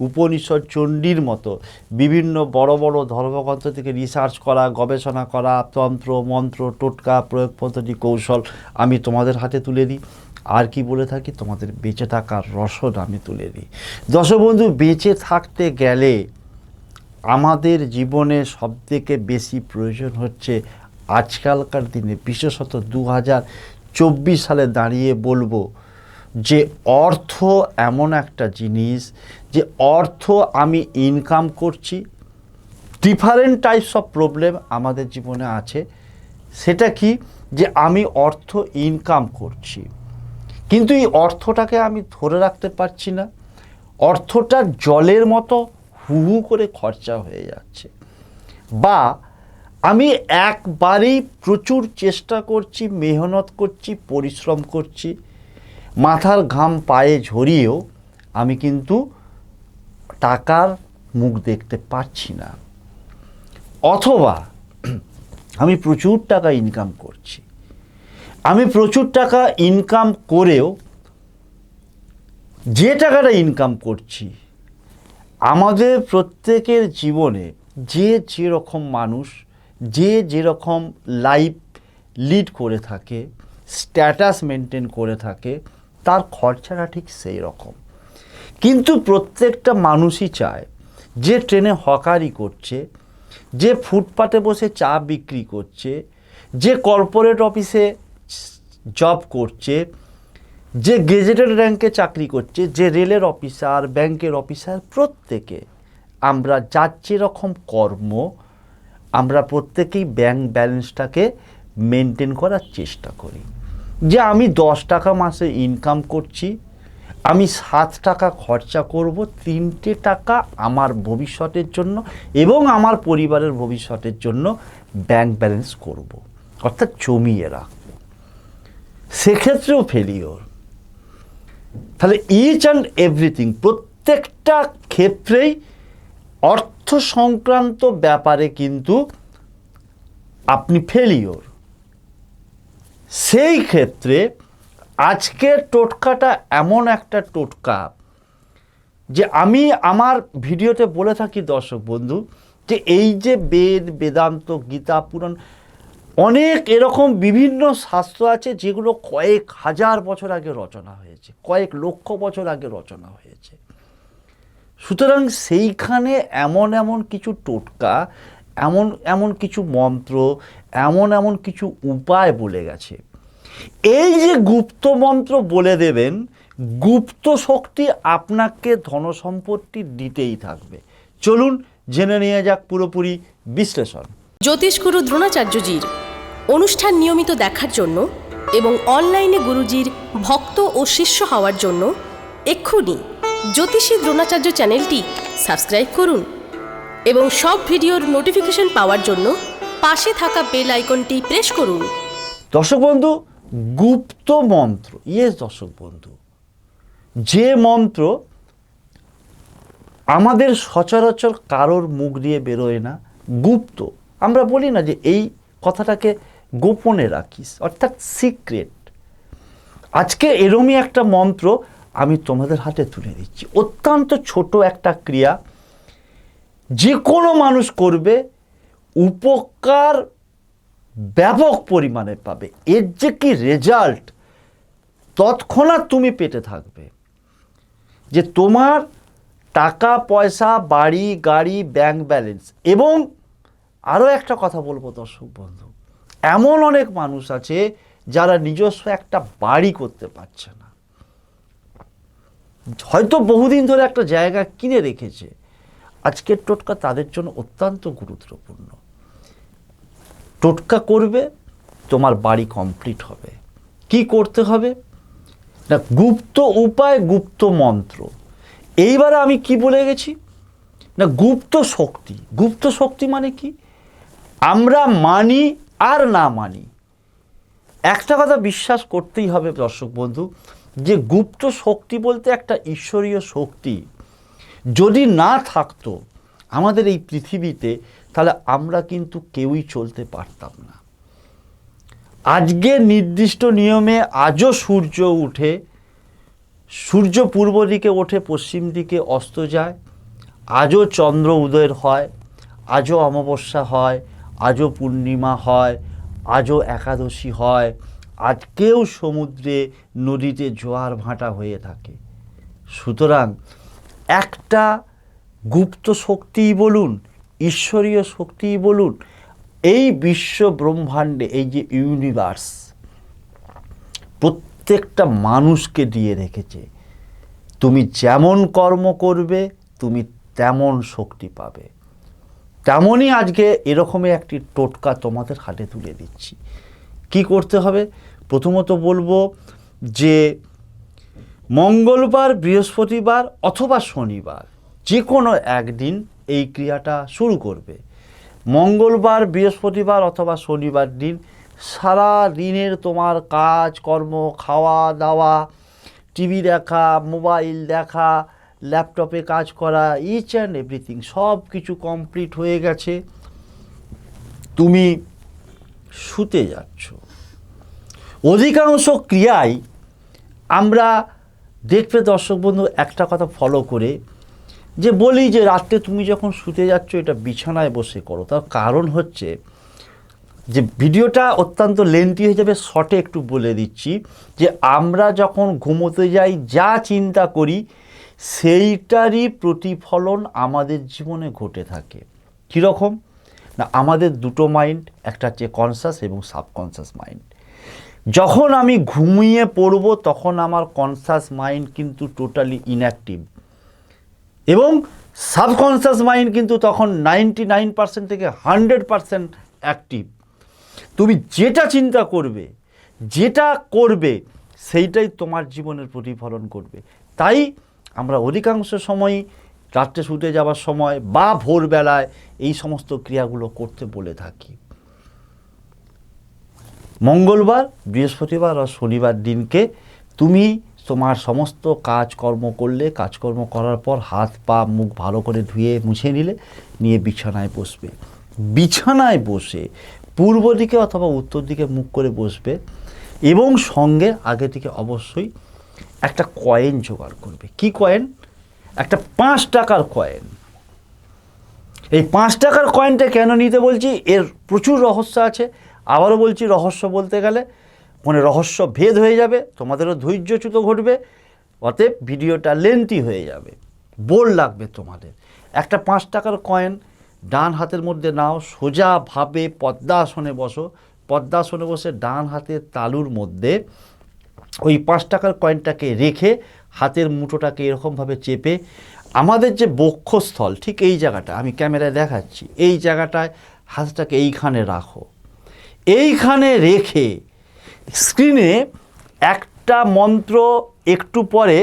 উপনিষদ চণ্ডীর মতো বিভিন্ন বড় বড় ধর্মগ্রন্থ থেকে রিসার্চ করা, গবেষণা করা, তন্ত্র, মন্ত্র, টোটকা, প্রয়োগ পদ্ধতি, কৌশল আমি তোমাদের হাতে তুলে দিই। আর কি বলে থাকি? তোমাদের বেঁচে থাকার রসদ আমি তুলে দিই। দশবন্ধু বেঁচে থাকতে গেলে আমাদের জীবনে সবথেকে বেশি প্রয়োজন হচ্ছে আজকালকার দিনে, বিশেষত দু চব্বিশ সালে দাঁড়িয়ে বলব যে অর্থ এমন একটা জিনিস, যে অর্থ আমি ইনকাম করছি ডিফারেন্ট টাইপস অফ প্রবলেম আমাদের জীবনে আছে। সেটা কি? যে আমি অর্থ ইনকাম করছি। কিন্তু এই অর্থটাকে আমি ধরে রাখতে পারছি না। অর্থটা জলের মতো হু হু করে খরচা হয়ে যাচ্ছে। বা আমি একবারেই প্রচুর চেষ্টা করছি, মেহনত করছি, পরিশ্রম করছি মাথার ঘাম পায়ে ঝরিয়েও আমি কিন্তু টাকার মুখ দেখতে পাচ্ছি না। অথবা আমি প্রচুর টাকা ইনকাম করছি। আমি প্রচুর টাকা ইনকাম করেও যে টাকাটা ইনকাম করছি, আমাদের প্রত্যেকের জীবনে যে যেরকম মানুষ, যে যেরকম লাইফ লিড করে থাকে স্ট্যাটাস মেনটেন করে থাকে তার খরচাটা ঠিক সেই রকম। কিন্তু প্রত্যেকটা মানুষই চায় যে ট্রেনে হকারি করছে, যে ফুটপাতে বসে চা বিক্রি করছে, যে কর্পোরেট অফিসে জব করছে, যে গেজেটেড র্যাঙ্কে চাকরি করছে, যে রেলের অফিসার, ব্যাংকের অফিসার, প্রত্যেকে। আমরা যার যেরকম কর্ম, আমরা প্রত্যেকেই ব্যাংক ব্যালেন্সটাকে মেনটেন করার চেষ্টা করি। যে আমি দশ টাকা মাসে ইনকাম করছি, আমি সাত টাকা খরচা করব তিনটে টাকা আমার ভবিষ্যতের জন্য এবং আমার পরিবারের ভবিষ্যতের জন্য ব্যাংক ব্যালেন্স করব। অর্থাৎ জমিয়ে রাখব। সেক্ষেত্রেও ফেলিওর তাহলে ইচ অ্যান্ড এভরিথিং প্রত্যেকটা ক্ষেত্রেই অর্থ সংক্রান্ত ব্যাপারে কিন্তু আপনি ফেলিওর সেই ক্ষেত্রে আজকের টোটকাটা এমন একটা টোটকা যে আমি আমার ভিডিওতে বলে থাকি দর্শক বন্ধু যে এই যে বেদ, বেদান্ত, গীতা, পুরাণ, অনেক এরকম বিভিন্ন শাস্ত্র আছে যেগুলো কয়েক হাজার বছর আগে রচনা হয়েছে, কয়েক লক্ষ বছর আগে রচনা হয়েছে। সুতরাং সেইখানে এমন এমন কিছু টোটকা, এমন এমন কিছু মন্ত্র এমন এমন কিছু উপায় বলে গেছে। এই যে গুপ্ত মন্ত্র বলে দেবেন, গুপ্ত শক্তি আপনাকে ধনসম্পত্তি দিতেই থাকবে। চলুন জেনে নিয়ে যাক পুরোপুরি বিশ্লেষণ। জ্যোতিষগুরু দ্রোণাচার্যজির অনুষ্ঠান নিয়মিত দেখার জন্য এবং অনলাইনে গুরুজির ভক্ত ও শিষ্য হওয়ার জন্য এক্ষুনি জ্যোতিষী দ্রোণাচার্য চ্যানেলটি সাবস্ক্রাইব করুন এবং সব ভিডিওর নোটিফিকেশন পাওয়ার জন্য পাশে থাকা বেল আইকনটি প্রেস করুন। দর্শক বন্ধু, গুপ্ত মন্ত্র, ইয়েস দর্শক বন্ধু, যে মন্ত্র আমাদের সচরাচর কারোর মুখ দিয়ে বেরোয় না, গুপ্ত। আমরা বলি না যে এই কথাটাকে গোপনে রাখিস, অর্থাৎ সিক্রেট। আজকে এরমই একটা মন্ত্র আমি তোমাদের হাতে তুলে দিচ্ছি। অত্যন্ত ছোট একটা ক্রিয়া, যে কোনো মানুষ করবে উপকার ব্যাপক পরিমাণে পাবে। এর যে কি রেজাল্ট তৎক্ষণাৎ তুমি পেতে থাকবে। যে তোমার টাকা, পয়সা, বাড়ি, গাড়ি ব্যাংক ব্যালেন্স এবং আরও একটা কথা বলব দর্শক বন্ধু, এমন অনেক মানুষ আছে যারা নিজস্ব একটা বাড়ি করতে পারছে না। হয়তো বহুদিন ধরে একটা জায়গা কিনে রেখেছে। আজকের টোটকা তাদের জন্য অত্যন্ত গুরুত্বপূর্ণ। টোটকা করবে, তোমার বাড়ি কমপ্লিট হবে। কি করতে হবে? না, গুপ্ত উপায়, গুপ্ত মন্ত্র। এইবারে আমি কি বলে গেছি? না, গুপ্ত শক্তি। গুপ্ত শক্তি মানে কি? আমরা মানি আর না মানি। একটা কথা বিশ্বাস করতেই হবে দর্শক বন্ধু, যে গুপ্ত শক্তি বলতে একটা ঈশ্বরীয় শক্তি। যদি না থাকতো, আমাদের এই পৃথিবীতে তাহলে আমরা কিন্তু কেউই চলতে পারতাম না। আজকে নির্দিষ্ট নিয়মে আজও সূর্য উঠে, সূর্য পূর্ব দিকে ওঠে, পশ্চিম দিকে অস্ত যায়, আজও চন্দ্র উদয়ের হয়, আজও অমাবস্যা হয়, আজও পূর্ণিমা হয়, আজও একাদশী হয়, আজকেও সমুদ্রে নদীতে জোয়ার ভাঁটা হয়ে থাকে। সুতরাং একটা গুপ্ত শক্তিই বলুন ঈশ্বরীয় শক্তিই বলুন, এই বিশ্ব ব্রহ্মাণ্ডে, এই যে ইউনিভার্স প্রত্যেকটা মানুষকে দিয়ে রেখেছে। তুমি যেমন কর্ম করবে, তুমি তেমন শক্তি পাবে। তেমনই আজকে এরকমই একটি টোটকা তোমাদের হাতে তুলে দিচ্ছি। কি করতে হবে? প্রথমত বলব যে, মঙ্গলবার, বৃহস্পতিবার অথবা শনিবার যে কোনো একদিন এই ক্রিয়াটা শুরু করবে। মঙ্গলবার, বৃহস্পতিবার অথবা শনিবার দিন সারা দিনের তোমার কাজ, কর্ম, খাওয়া, দাওয়া, টিভি দেখা, মোবাইল দেখা, ল্যাপটপে কাজ করা ইচ অ্যান্ড এভরিথিং সব কিছু কমপ্লিট হয়ে গেছে। তুমি শুতে যাচ্ছ। অধিকাংশ ক্রিয়াই আমরা দেখবে দর্শক বন্ধু একটা কথা ফলো করে যে বলি যে রাত্রে তুমি যখন শুতে যাচ্ছ, এটা বিছানায় বসে করো। তার কারণ হচ্ছে যে ভিডিওটা অত্যন্ত লেন্থি হয়ে যাবে শর্টে একটু বলে দিচ্ছি যে আমরা যখন ঘুমোতে যাই, যা চিন্তা করি, সেইটারই প্রতিফলন আমাদের জীবনে ঘটে থাকে। কীরকম না, আমাদের দুটো মাইন্ড একটা হচ্ছে কনসাস এবং সাবকনসাস মাইন্ড যখন আমি ঘুমিয়ে পড়ব, তখন আমার কনসাস মাইন্ড কিন্তু টোটালি ইনঅ্যাক্টিভ এবং সাবকনসিয়াস মাইন্ড কিন্তু তখন নাইনটি নাইন পার্সেন্ট থেকে হান্ড্রেড পার্সেন্ট অ্যাক্টিভ তুমি যেটা চিন্তা করবে, যেটা করবে, সেইটাই তোমার জীবনের প্রতিফলন করবে। তাই আমরা অধিকাংশ সময়ই রাত্রে শুতে যাওয়ার সময় বা ভোরবেলায় এই সমস্ত ক্রিয়াগুলো করতে বলে থাকি। মঙ্গলবার, বৃহস্পতিবার আর শনিবার দিনকে তুমি তোমার সমস্ত কাজকর্ম করলে, কাজকর্ম করার পর হাত, পা, মুখ ভালো করে ধুয়ে, মুছে নিলে, নিয়ে বিছানায় বসবে। বিছানায় বসে পূর্ব দিকে অথবা উত্তর দিকে মুখ করে বসবে এবং সঙ্গে আগে থেকে অবশ্যই একটা কয়েন জোগাড় করবে। কি কয়েন একটা পাঁচ টাকার কয়েন এই পাঁচ টাকার কয়েনটা কেন নিতে বলছি? এর প্রচুর রহস্য আছে। আবারও বলছি, রহস্য বলতে গেলে মানে রহস্য ভেদ হয়ে যাবে, তোমাদেরও ধৈর্যচ্যুত ঘটবে, অতএব ভিডিওটা লেন্থি হয়ে যাবে বোর লাগবে তোমাদের। একটা পাঁচ টাকার কয়েন ডান হাতের মধ্যে নাও সোজাভাবে পদ্মাসনে বসো, পদ্মাসনে বসে ডান হাতের তালুর মধ্যে ওই পাঁচ টাকার কয়েনটাকে রেখে হাতের মুঠোটাকে এরকমভাবে চেপে, আমাদের যে বক্ষস্থল, ঠিক এই জায়গাটা, আমি ক্যামেরায় দেখাচ্ছি, এই জায়গাটায় হাতটাকে এইখানে রাখো। এইখানে রেখে স্ক্রিনে একটা মন্ত্র একটু পরে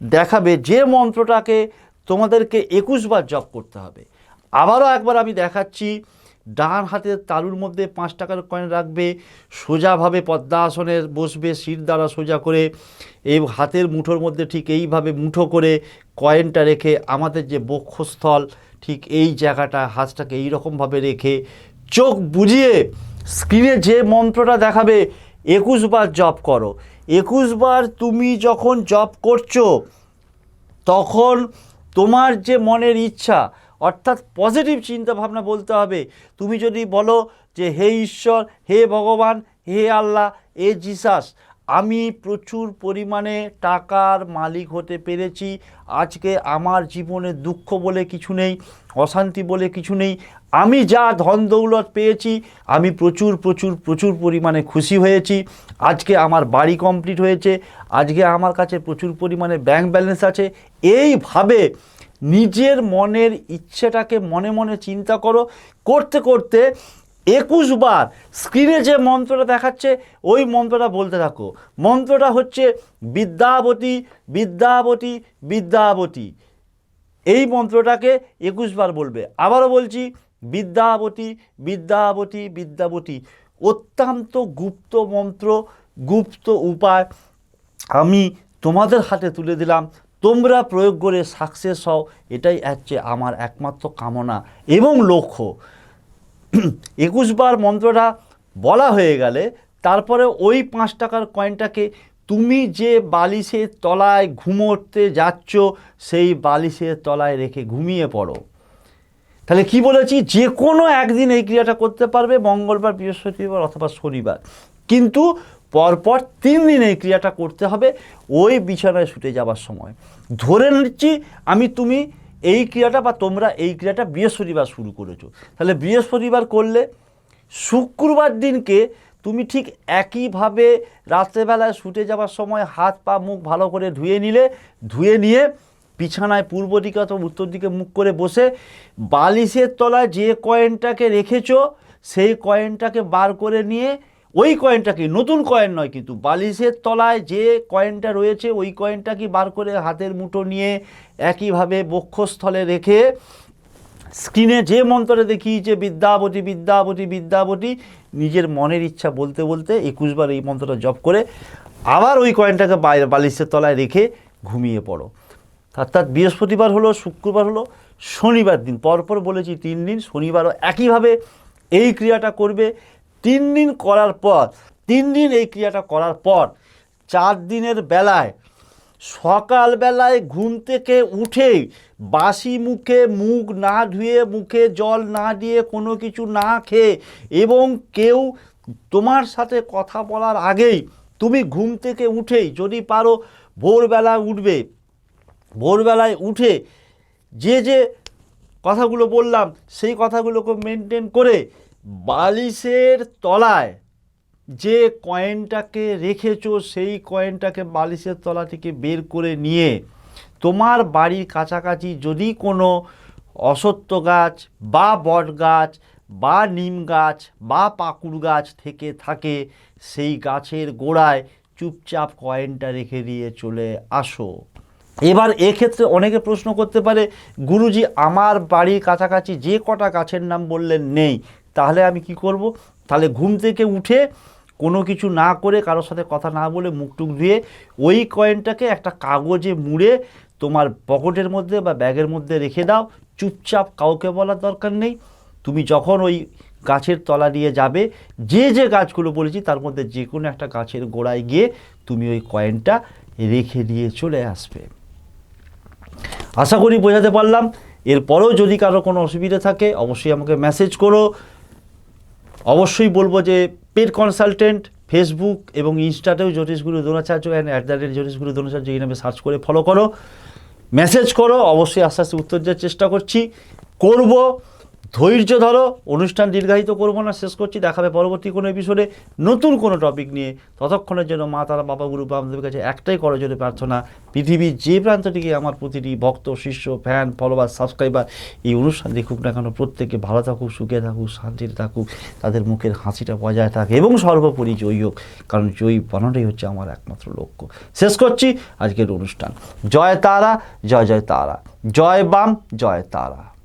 দেখাবে, যে মন্ত্রটাকে তোমাদেরকে একুশবার জপ করতে হবে। আবারও একবার আমি দেখাচ্ছি, ডান হাতের তালুর মধ্যে পাঁচ টাকার কয়েন রাখবে, সোজাভাবে পদ্মাসনে বসবে, শির দ্বারা সোজা করে, এই হাতের মুঠোর মধ্যে ঠিক এইভাবে মুঠো করে কয়েনটা রেখে, আমাদের যে বক্ষস্থল, ঠিক এই জায়গাটা, হাতটাকে এইরকমভাবে রেখে চোখ বুঝিয়ে স্ক্রিনে যে মন্ত্রটা দেখাবে একুশ বার জপ করো। একুশ বার তুমি যখন জপ করছ, তখন তোমার যে মনের ইচ্ছা, অর্থাৎ পজিটিভ চিন্তা ভাবনা বলতে হবে, তুমি যদি বলো যে, হে ঈশ্বর, হে ভগবান, হে আল্লাহ এ জিসাস, আমি প্রচুর পরিমাণে টাকার মালিক হতে পেরেছি। আজকে আমার জীবনে দুঃখ বলে কিছু নেই, অশান্তি বলে কিছু নেই আমি যা ধন দৌলত পেয়েছি, আমি প্রচুর প্রচুর প্রচুর পরিমাণে খুশি হয়েছি। আজকে আমার বাড়ি কমপ্লিট হয়েছে, আজকে আমার কাছে প্রচুর পরিমাণে ব্যাংক ব্যালেন্স আছে। এইভাবে নিজের মনের ইচ্ছেটাকে মনে মনে চিন্তা করো। করতে করতে একুশ বার স্ক্রিনে যে মন্ত্রটা দেখাচ্ছে, ওই মন্ত্রটা বলতে থাকো। মন্ত্রটা হচ্ছে বিদ্যাবতী বিদ্যাবতী বিদ্যাবতী। এই মন্ত্রটাকে একুশ বার বলবে। আবারও বলছি বিদ্যাবতী বিদ্যাবতী বিদ্যাবতী। অত্যন্ত গুপ্ত মন্ত্র, গুপ্ত উপায়। আমি তোমাদের হাতে তুলে দিলাম। তোমরা প্রয়োগ করে সাকসেস হও। এটাই হচ্ছে আমার একমাত্র কামনা এবং লক্ষ্য। একুশ বার মন্ত্রটা বলা হয়ে গেলে তারপরে ওই পাঁচ টাকার কয়েনটাকে তুমি যে বালিশের তলায় ঘুমোতে যাচ্ছ, সেই বালিশের তলায় রেখে ঘুমিয়ে পড়ো। তাহলে কি বলেছি? যে কোনো একদিন এই ক্রিয়াটা করতে পারবে মঙ্গলবার, বৃহস্পতিবার অথবা শনিবার। কিন্তু পরপর তিন দিন এই ক্রিয়াটা করতে হবে, ওই বিছানায় শুতে যাবার সময়। ধরে নিচ্ছি, আমি, তুমি এই ক্রিয়াটা বা তোমরা এই ক্রিয়াটা বৃহস্পতিবার শুরু করেছ। তাহলে বৃহস্পতিবার করলে শুক্রবার দিনকে তুমি ঠিক একইভাবে রাত্রেবেলায় শুতে যাওয়ার সময় হাত, পা, মুখ ভালো করে ধুয়ে নিলে, ধুয়ে নিয়ে বিছানায় পূর্ব দিকে অথবা উত্তর দিকে মুখ করে বসে বালিশের তলায় যে কয়েনটাকে রেখেছ, সেই কয়েনটাকে বার করে নিয়ে, ওই কয়েনটাকে নতুন কয়েন নয় কিন্তু, বালিশের তলায় যে কয়েনটা রয়েছে, ওই কয়েনটাকে বার করে হাতের মুঠো নিয়ে একইভাবে বক্ষস্থলে রেখে, স্ক্রিনে যে মন্ত্রে দেখিয়েছে, বিদ্যাবতী বিদ্যাবতী বিদ্যাবতী, নিজের মনের ইচ্ছা বলতে বলতে একুশবার এই মন্ত্রটা জপ করে আবার ওই কয়েনটাকে বাইরে বালিশের তলায় রেখে ঘুমিয়ে পড়ো। অর্থাৎ বৃহস্পতিবার হলো, শুক্রবার হলো, শনিবার দিন। পরপর বলেছি তিন দিন, শনিবারও একইভাবে এই ক্রিয়াটা করবে। তিন দিন করার পর, তিন দিন এই ক্রিয়াটা করার পর, চার দিনের বেলায়, সকালবেলায় ঘুম থেকে উঠেই বাসি মুখে মুখ না ধুয়ে, মুখে জল না দিয়ে, কোনো কিছু না খেয়ে এবং কেউ তোমার সাথে কথা বলার আগেই তুমি ঘুম থেকে উঠেই যদি পারো ভোরবেলা উঠবে ভোরবেলায় উঠে যে যে কথাগুলো বললাম, সেই কথাগুলোকে মেনটেন করে বালিশের তলায় যে কয়েনটাকে রেখেছো, সেই কয়েনটাকে বালিশের তলা থেকে বের করে নিয়ে তোমার বাড়ির কাছাকাছি যদি কোনো অসত্য গাছ বা বট গাছ বা নিম গাছ বা পাকুড় গাছ থেকে থাকে, সেই গাছের গোড়ায় চুপচাপ কয়েনটা রেখে দিয়ে চলে আসো। এবার এক্ষেত্রে অনেকে প্রশ্ন করতে পারে, গুরুজি, আমার বাড়ির কাছাকাছি যে কটা গাছের নাম বললেন নেই, তাহলে আমি কি করব? তাহলে ঘুম থেকে উঠে কোনো কিছু না করে কারোর সাথে কথা না বলে মুখ টুক ধুয়ে ওই কয়েনটাকে একটা কাগজে মুড়ে তোমার পকেটের মধ্যে বা ব্যাগের মধ্যে রেখে দাও। চুপচাপ কাউকে বলার দরকার নেই। তুমি যখন ওই গাছের তলা দিয়ে যাবে, যে যে গাছগুলো বলেছি, তার মধ্যে যে কোনো একটা গাছের গোড়ায় গিয়ে তুমি ওই কয়েনটা রেখে দিয়ে চলে আসবে। আশা করি বোঝাতে পারলাম। এরপরেও যদি কারও কোনো অসুবিধা থাকে, অবশ্যই আমাকে মেসেজ করো। অবশ্যই বলব যে পেড কনসালটেন্ট ফেসবুক এবং ইনস্টাতেও Jyotishguru Dronacharya and at the rate Jyotishguru Dronacharya এই নামে সার্চ করে ফলো করো। মেসেজ করো, অবশ্যই আস্তে আস্তে উত্তর দেওয়ার চেষ্টা করছি। করব। ধৈর্য ধরো, অনুষ্ঠান দীর্ঘায়িত করব না, শেষ করছি, দেখাবে পরবর্তী কোনো এপিসোডে নতুন কোনো টপিক নিয়ে। ততক্ষণের জন্য মা, তারা, বাবা, গুরু বামদেবের কাছে একটাই করার জন্য প্রার্থনা, পৃথিবীর যে প্রান্তটিকে আমার প্রতিটি ভক্ত, শিষ্য ফ্যান ফলোয়ার সাবস্ক্রাইবার এই অনুষ্ঠান দেখুক না কেন, প্রত্যেকে ভালো থাকুক, সুখে থাকুক, শান্তিতে থাকুক, তাদের মুখের হাসিটা বজায় থাকে এবং সর্বোপরি জয়ী হোক, কারণ জয়ী বানানোটাই হচ্ছে আমার একমাত্র লক্ষ্য। শেষ করছি আজকের অনুষ্ঠান। জয় তারা, জয় জয় তারা। জয় বাম, জয় তারা।